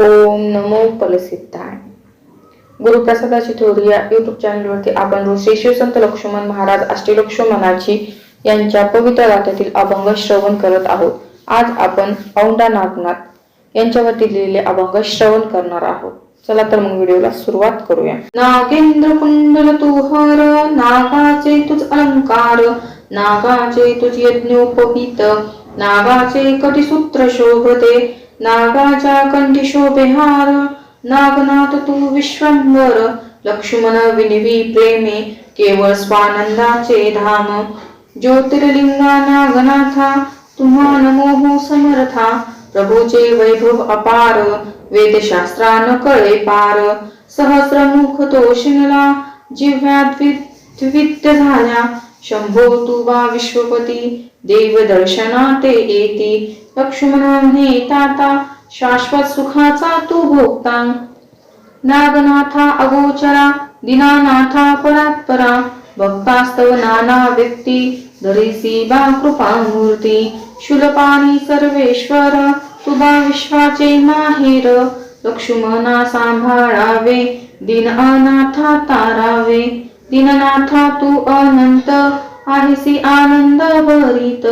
ओम नमो फलसिद्धाय गुरुप्रसादाची थोरी या युट्यूब चॅनलवरती आपण रोज श्री शिवसंत लक्ष्मण महाराज अष्टलक्ष्मणाची यांच्या पवित्र गाथ्यातील अभंग श्रवण करत आहोत. आज आपण औंढा नागनाथ यांच्यावरती लिहिलेले अभंग श्रवण करणार आहोत. चला तर मग व्हिडिओला सुरुवात करूया. नागेंद्र कुंडल तुहर नागाचे तुझ अलंकार नागाचे तुझ यज्ञोपवीत नागाचे कटी सूत्र शोभते नागाच्या कंठी शोभेहार नागनाथ तू विश्वंभर लक्ष्मण विनवी प्रेमे केवळ स्वानंदाचे धाम. ज्योतिर्लिंगा नागनाथा तुम्हा नमोह समर्था प्रभूचे वैभव अपार वेदशास्त्रान कळे पार. सहस्रमुख तो शिनला जिव्ह्यात झाल्या शंभो तू वा विश्वपती देव दर्शनाते येती लक्ष्मण ताता शाश्वत सुखाचा तू भोगता नागनाथा अगोचरा दिनानाथा परात्परा। भक्तास्तव नाना व्यक्ती धरिसी बा कृपा मूर्ती शुलपाणी सर्वेश्वर तुबा विश्वाचे माहेर। लक्ष्मणा सांभाळावे दिन अनाथा तारावे। दिननाथा तू अनंत आहेसी आनंद भरित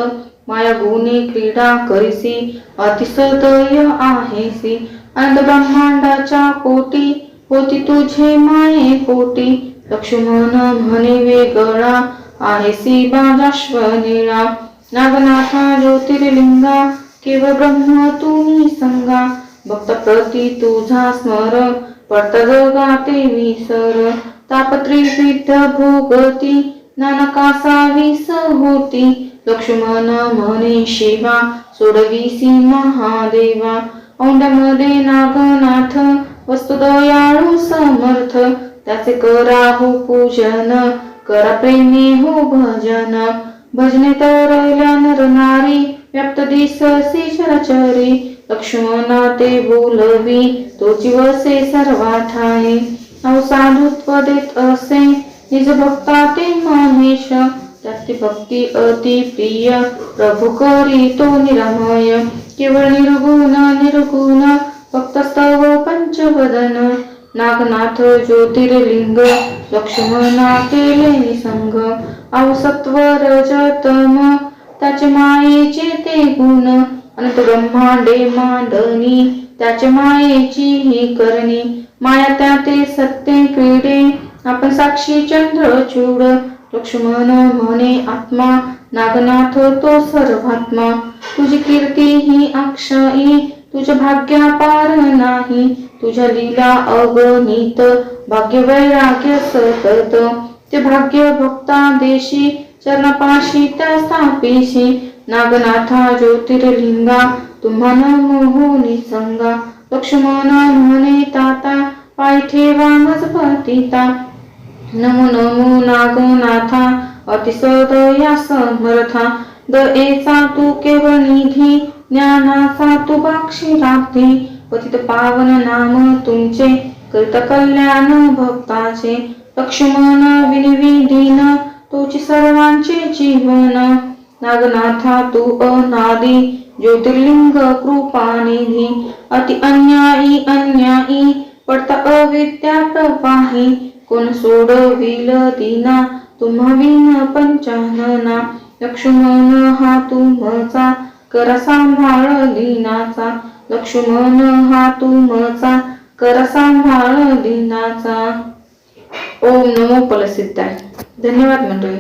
माया गुणी क्रीडा करीसी अतिसदय आहेसी. अनंत ब्रह्मांडाच्या कोटी होती तुझे माये पोटी. लक्ष्मण म्हणे वेगळा आहेसी बाजाश्वनिळा. नागनाथा ज्योतिर्लिंगा केवळ ब्रह्म तुम्ही संगा. भक्त प्रती तुझा स्मर पडत जगाते विसर. तापत्री सिद्ध भोगती नानकासावी होती लक्ष्मण म्हणे शिवा सोडवीसी महादेवा औंड्यामध्ये नागनाथ वस्तुदयाळू समर्थ त्याचे करा हो पूजन करा प्रेमी हो भजन भजने तरल्या नरनारी व्याप्त दिससी चरचरी लक्ष्मण ते बोलवी तो जीवसे सर्वा ठाई साधुत्व देत असे निज भक्ता ते महेश त्याची भक्ती अति प्रिय प्रभू करी तो निरामय। केवळ निर्गुण निर्गुण भक्त स्तव पंचवदन नागनाथ ज्योतिर्लिंग लक्ष्मणा केले निसंग। अवसत्व रजतम त्याचे मायेचे ते गुण अनंत ब्रह्मांडे मांडणी त्याचे मायेची ही करणी। माया त्या ते सत्य क्रीडे आपण साक्षी चंद्र चूड लक्ष्मण म्हणे आत्मा नागनाथ तो सर्वात्मा. तुझी कीर्ती ही अक्षयी तुझ्या भाग्यापार नाही. तुझ्या लीला अगणित भाग्य वैराग्य सतत. ते भाग्य भक्ता देशी चरणपाशी त्या स्थापिशी. नागनाथा ज्योतिर्लिंगा तुम्हा मोहुनी संगा लक्ष्मणा म्हणे ताता पाय ठेवा मजपतिता. नमो नमो नागनाथा अतिसदया समर्था. दयेचा तू केवळ निधी ज्ञानाचा तू बाक्षी राखती पतित पावन नाम तुमचे कृत कल्याण भक्ताचे. लक्ष्मण विनविधीन तुझी सर्वांचे जीवन. नागनाथा तू अनादी ज्योतिर्लिंग कृपानिधी अति अन्यायी अन्यायी पडता अविद्या प्रवाही। कोण सोडविल दीना तुम्हीन पंचानना लक्ष्मण हा तुमचा कर सांभाळ दीनाचा लक्ष्मण हा तुमचा कर सांभाळ दीनाचा ओम नमो फलसिद्धाय। धन्यवाद मंडळी।